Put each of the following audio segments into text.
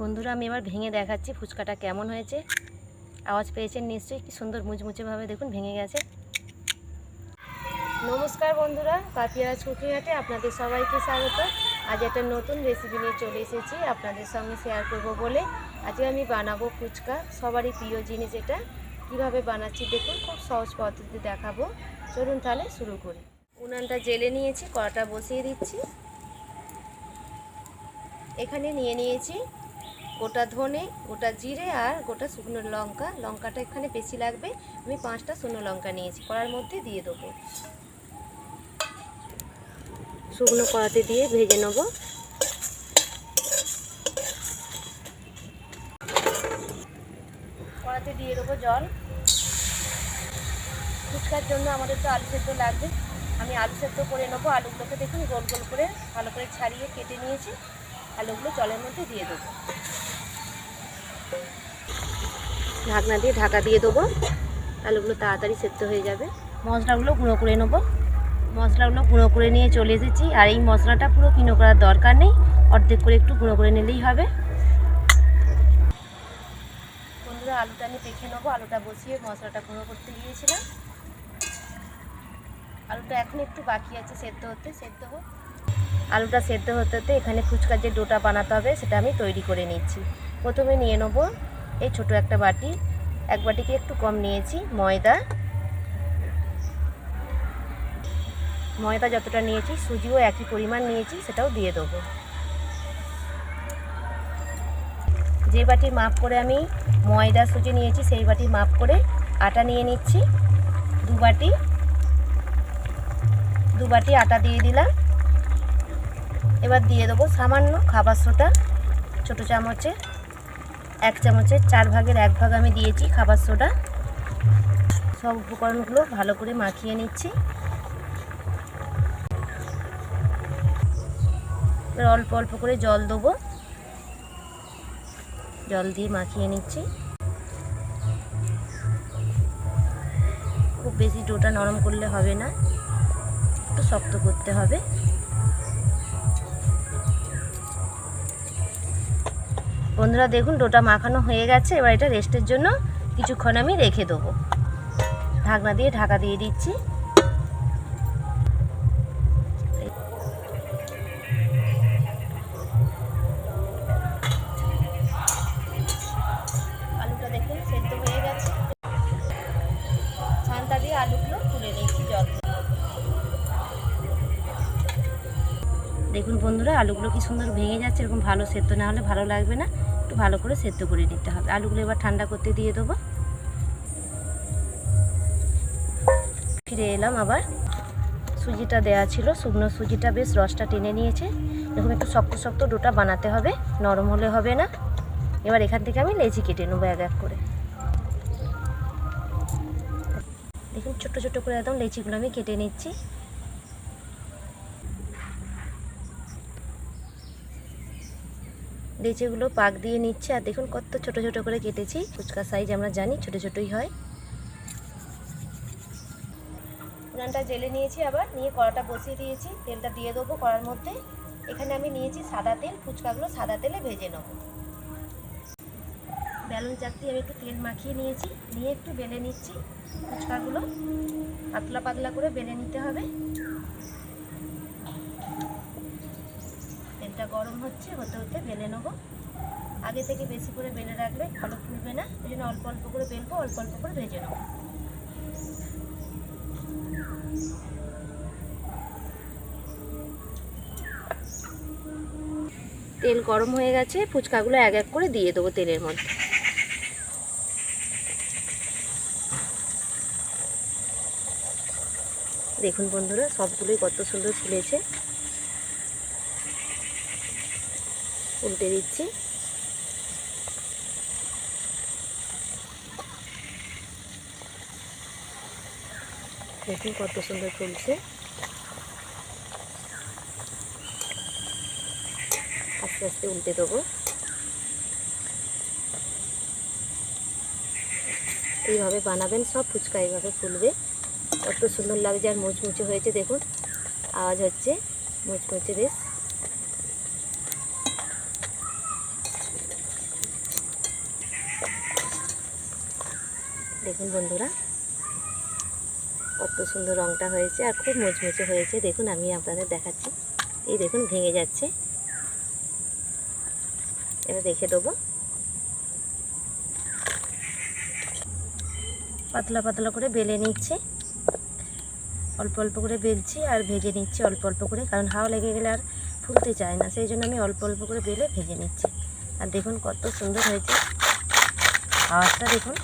বন্ধুরা, আমি এবার ভেঙে দেখাচ্ছি ফুচকাটা কেমন হয়েছে। আওয়াজ পেয়েছেন নিশ্চয়ই, কি সুন্দর মুচমুচেভাবে দেখুন, ভেঙে গেছে। নমস্কার বন্ধুরা পাপিয়া ছুটিহাটে আপনাদের সবাইকে স্বাগত। আজ একটা নতুন রেসিপি নিয়ে চলে এসেছি, আপনাদের সঙ্গে শেয়ার করব বলে। আজকে আমি বানাবো ফুচকা, সবারই প্রিয় জিনিস এটা। কীভাবে বানাচ্ছি দেখুন, খুব সহজ পদ্ধতি দেখাবো। চলুন তাহলে শুরু করি। উনানটা জেলে নিয়েছি, কড়াটা বসিয়ে দিচ্ছি। এখানে নিয়ে নিয়েছি গোটা ধনে, গোটা জিরে আর গোটা শুকনো লঙ্কা। লঙ্কাটা এখানে বেশি লাগবে। আমি পাঁচটা শুকনো লঙ্কা নিয়েছি। কড়ার মধ্যে দিয়ে দেবো। শুকনো কড়াতে দিয়ে ভেজে নেব। কড়াতে দিয়ে দেবো জল। ফুচকার জন্য আমাদের তো আলু সেদ্ধ লাগবে। আমি আলু সেদ্ধ করে নেব। আলুগুলোকে দেখুন গোল গোল করে ভালো করে ছাড়িয়ে কেটে নিয়েছি। আলুগুলো জলের মধ্যে দিয়ে দেবো। ঢাকনা দিয়ে ঢাকা দিয়ে দেবো। আলুগুলো তাড়াতাড়ি সেদ্ধ হয়ে যাবে। মশলাগুলো গুঁড়ো করে নেব। মশলাগুলো গুঁড়ো করে নিয়ে চলে এসেছি। আর এই মশলাটা পুরো কিনো করার দরকার নেই। অর্ধেক করে একটু গুঁড়ো করে নিলেই হবে। বন্ধুরা, আলুটা আমি দেখে নেব। আলুটা বসিয়ে মশলাটা গুঁড়ো করতে গিয়েছিলাম। আলুটা এখন একটু বাকি আছে সেদ্ধ হতে, সেদ্ধ হোক। আলুটা সেদ্ধ হতে হতে এখানে ফুচকার যে ডোটা বানাতে হবে, সেটা আমি তৈরি করে নিচ্ছি। প্রথমে নিয়ে নেব এই ছোট একটা বাটি। এক বাটিকে একটু কম নিয়েছি, ময়দা। ময়দা যতটা নিয়েছি, সুজিও একই পরিমাণ নিয়েছি, সেটাও দিয়ে দেবো। যে বাটি মাপ করে আমি ময়দা, সুজি নিয়েছি, সেই বাটি মাপ করে আটা নিয়ে নিচ্ছি। দু বাটি। দু বাটি আটা দিয়ে দিলাম। এবার দিয়ে দেবো সামান্য খাবার সোটা ছোটো চামচে। এক চামচের চার ভাগের এক ভাগ আমি দিয়েছি খাবার সোডা। সব উপকরণগুলো ভালো করে মাখিয়ে নিচ্ছি। অল্প অল্প করে জল দেবো। জল দিয়ে মাখিয়ে নিচ্ছি। খুব বেশি ডোটা নরম করলে হবে না, একটু শক্ত করতে হবে। বন্ধুরা দেখুন, ডোটা মাখানো হয়ে গেছে। এবার এটা রেস্টের জন্য কিছুক্ষণ আমি রেখে দেবো। ঢাকনা দিয়ে ঢাকা দিয়ে দিচ্ছি। আলুটা দেখুন, সেদ্ধ হয়ে গেছে। দিয়ে আলুগুলো তুলে দেখুন বন্ধুরা, আলুগুলো কি সুন্দর ভেঙে যাচ্ছে, এরকম ভালো সেদ্ধ না হলে ভালো লাগবে না। ভালো করে সেদ্ধ করে নিতে হবে। আলুগুলো এবার ঠান্ডা করতে দিয়ে দেবো। ফিরে এলাম আবার। সুজিটা দেয়া ছিল, শুকনো সুজিটা বেশ রসটা টেনে নিয়েছে। এরকম একটু শক্ত শক্ত ডোটা বানাতে হবে, নরম হলে হবে না। এবার এখান থেকে আমি লেচি কেটে নেব এক এক করে। দেখুন, ছোট ছোট করে একদম লেচিগুলো আমি কেটে নিচ্ছি। লেচিগুলো পাক দিয়ে নিচ্ছে, আর দেখুন কত ছোট ছোট করে কেটেছি। ফুচকা সাইজ আমরা জানি, ছোট ছোটই হয়। উনানটা জেলে নিয়েছি আবার, নিয়ে কড়াটা বসিয়ে দিয়েছি। তেলটা দিয়ে দেবো কড়ার মধ্যে। এখানে আমি নিয়েছি সাদা তেল, ফুচকাগুলো সাদা তেলে ভেজে নেব। বেলুন চাকতি আমি একটু তেল মাখিয়ে নিয়েছি, নিয়ে একটু বেলে নিচ্ছি। ফুচকাগুলো পাতলা পাতলা করে বেলে নিতে হবে তেলটা গরম হচ্ছে, হতে হতে বেলে নেব। আগে থেকে বেশি করে বেলে রাখলে ভালো ফুলবে না ওই জন্য অল্প অল্প করে বেলবো, অল্প অল্প করে ভেজে নেব। তেল গরম হয়ে গেছে, ফুচকাগুলো এক এক করে দিয়ে দেবো তেলের মধ্যে। দেখুন বন্ধুরা, সবগুলোই কত সুন্দর ফুলেছে। উল্টে দিচ্ছি। দেখুন কত সুন্দর ফুলছে। আস্তে আস্তে উল্টে দেবো। এইভাবে বানাবেন, সব ফুচকা এইভাবে ফুলবে। কত সুন্দর লাগছে আর মুচমুচে হয়েছে, দেখুন। আওয়াজ হচ্ছে, মুচমুচে বেশ। দেখুন বন্ধুরা, কত সুন্দর রঙটা হয়েছে আর খুব মুচমুচে হয়েছে। দেখুন, আমি আপনাদের দেখাচ্ছি। এই দেখুন, ভেঙে যাচ্ছে। এটা রেখে দেবো। পাতলা পাতলা করে বেলে নিচ্ছে। অল্প অল্প করে বেলছি আর ভেজে নিচ্ছি অল্প অল্প করে, কারণ হাওয়া লেগে গেলে আর ফুলতে চায় না, সেই জন্য আমি অল্প অল্প করে বেলে ভেজে নিচ্ছি। আর দেখুন, কত সুন্দর হয়েছে। আওয়াজটা দেখুন।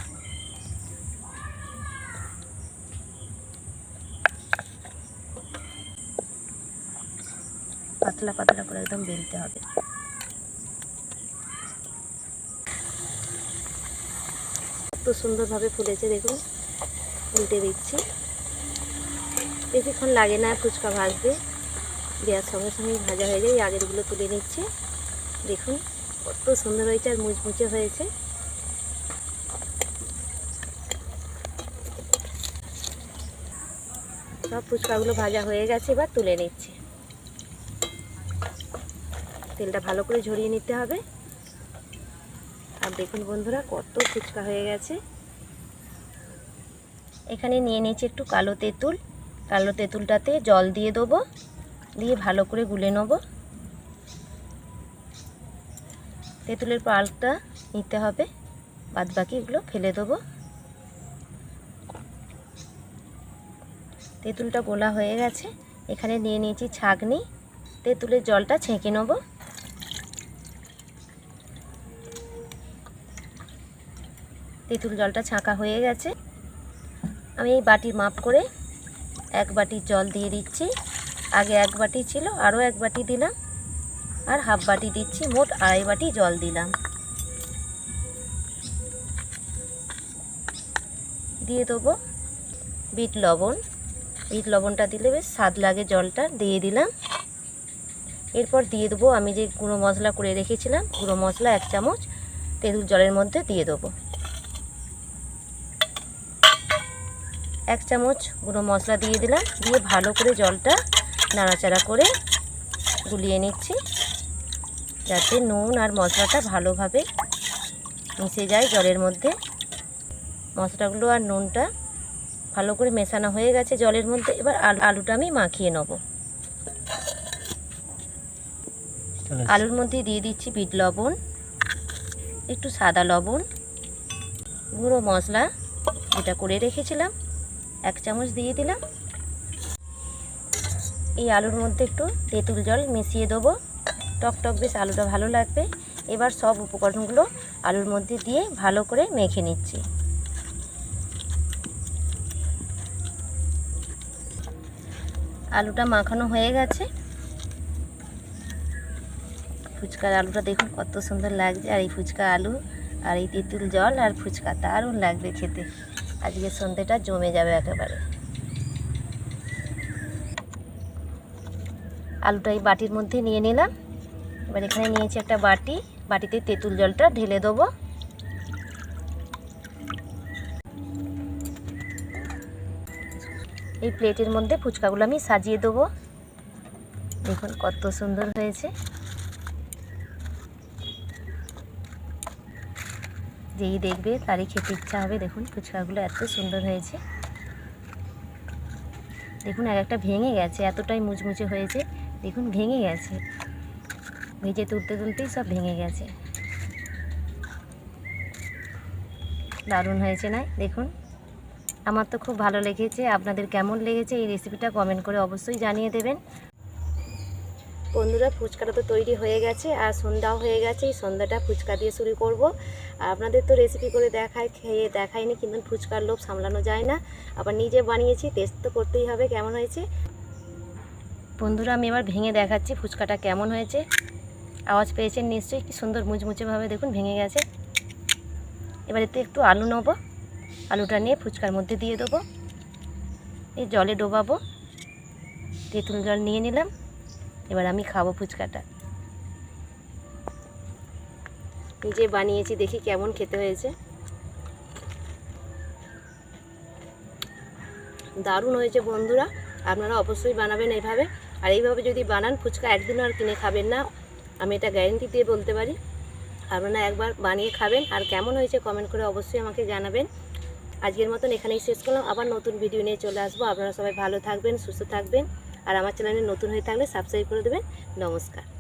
পাতলা পাতলা করে একদম বেলতে হবে। কত সুন্দরভাবে ফুলেছে, দেখুন। উল্টে দিচ্ছি। বেশিক্ষণ লাগে না ফুচকা ভাজতে। দেওয়ার সঙ্গে সঙ্গেই ভাজা হয়ে যায়। আগেরগুলো তুলে নিচ্ছি। দেখুন, কত সুন্দর হয়েছে আর মুচমুচে হয়েছে। সব ফুচকাগুলো ভাজা হয়ে গেছে, এবার তুলে নিচ্ছি। তেলটা ভালো করে ঝরিয়ে নিতে হবে। আর দেখুন বন্ধুরা, কত ফুচকা হয়ে গেছে। এখানে নিয়ে নিয়েছি একটু কালো তেঁতুল। কালো তেঁতুলটাতে জল দিয়ে দেবো, দিয়ে ভালো করে গুলে নেব। তেঁতুলের পাল্পটা নিতে হবে বাদ বাকিগুলো ফেলে দেবো। তেঁতুলটা গোলা হয়ে গেছে। এখানে নিয়ে নিয়েছি ছাগনি তেঁতুলের জলটা ছেঁকে নেব। তেঁতুল জলটা ছাঁকা হয়ে গেছে। আমি এই বাটি মাপ করে এক বাটি জল দিয়ে দিচ্ছি। আগে এক বাটি ছিল, আরও এক বাটি দিলাম। আর হাফ বাটি দিচ্ছি, মোট আড়াই বাটি জল দিলাম। দিয়ে দেবো বিট লবণ। বিট লবণটা দিলে বেশ স্বাদ লাগে জলটা, দিয়ে দিলাম। এরপর দিয়ে দেবো আমি যে গুঁড়ো মশলা করে রেখেছিলাম, গুঁড়ো মশলা এক চামচ তেঁতুল জলের মধ্যে দিয়ে দেবো। এক চামচ গুঁড়ো মশলা দিয়ে দিলাম দিয়ে ভালো করে জলটা নাড়াচাড়া করে গুলিয়ে নিচ্ছি যাতে নুন আর মশলাটা ভালোভাবে মিশে যায় জলের মধ্যে। মশলাগুলো আর নুনটা ভালো করে মেশানো হয়ে গেছে জলের মধ্যে এবার আলু আলুটা আমি মাখিয়ে নেব। আলুর মধ্যে দিয়ে দিচ্ছি বিট লবণ একটু সাদা লবণ গুঁড়ো মশলা যেটা করে রেখেছিলাম। এক চামচ দিয়ে দিলাম। এই আলুর মধ্যে একটু তেঁতুল জল মিশিয়ে দেবো। টক টক বেশ আলুটা ভালো লাগবে। এবার সব উপকরণগুলো আলুর মধ্যে দিয়ে ভালো করে মেখে নিচ্ছি। আলুটা মাখানো হয়ে গেছে। ফুচকার আলুটা দেখুন কত সুন্দর লাগছে। আর এই ফুচকা আলু, আর এই তেঁতুল জল, আর ফুচকা দারুণ লাগবে খেতে। আজকে সন্ধ্যেটা জমে যাবে একেবারে। আলুটা এই বাটির মধ্যে নিয়ে নিলাম। এবার এখানে নিয়েছি একটা বাটি। বাটিতে তেঁতুল জলটা ঢেলে দেবো। এই প্লেটের মধ্যে ফুচকাগুলো আমি সাজিয়ে দেবো। দেখুন কত সুন্দর হয়েছে। যেই দেখবে, তারই খেতে ইচ্ছা হবে। দেখুন, ফুচকাগুলো এত সুন্দর হয়েছে। দেখুন, এক একটা ভেঙে গেছে, এতটাই মুচমুচে হয়েছে। দেখুন, ভেঙে গেছে। ভেজে তুলতে তুলতেই সব ভেঙে গেছে। দারুণ হয়েছে না? দেখুন, আমার তো খুব ভালো লেগেছে। আপনাদের কেমন লেগেছে এই রেসিপিটা কমেন্ট করে অবশ্যই জানিয়ে দেবেন। বন্ধুরা, ফুচকাটা তো তৈরি হয়ে গেছে, আর সন্ধ্যাও হয়ে গেছে। এই সন্ধ্যাটা ফুচকা দিয়ে শুরু করব। আর আপনাদের তো রেসিপি করে দেখায়, খেয়ে দেখায়নি, কিন্তু ফুচকার লোভ সামলানো যায় না। আবার নিজে বানিয়েছি টেস্ট তো করতেই হবে, কেমন হয়েছে? বন্ধুরা, আমি এবার ভেঙে দেখাচ্ছি ফুচকাটা কেমন হয়েছে। আওয়াজ পেয়েছেন নিশ্চয়ই, কি সুন্দর মুচমুচেভাবে দেখুন, ভেঙে গেছে। এবার এতে একটু আলু নেব। আলুটা নিয়ে ফুচকার মধ্যে দিয়ে দেবো। এই জলে ডোবাবো। তেঁতুল জল নিয়ে নিলাম। এবার আমি খাব ফুচকাটা। নিজে বানিয়েছি, দেখি কেমন খেতে হয়েছে। দারুণ হয়েছে বন্ধুরা, আপনারা অবশ্যই বানাবেন এইভাবে। আর এইভাবে যদি বানান, ফুচকা একদিনও আর কিনে খাবেন না, আমি এটা গ্যারেন্টি দিয়ে বলতে পারি। আপনারা একবার বানিয়ে খাবেন, আর কেমন হয়েছে কমেন্ট করে অবশ্যই আমাকে জানাবেন। আজকের মতন এখানেই শেষ করলাম, আবার নতুন ভিডিও নিয়ে চলে আসব। আপনারা সবাই ভালো থাকবেন, সুস্থ থাকবেন, আর আমার চ্যানেলে নতুন হয়ে থাকলে সাবস্ক্রাইব করে দেবেন। নমস্কার।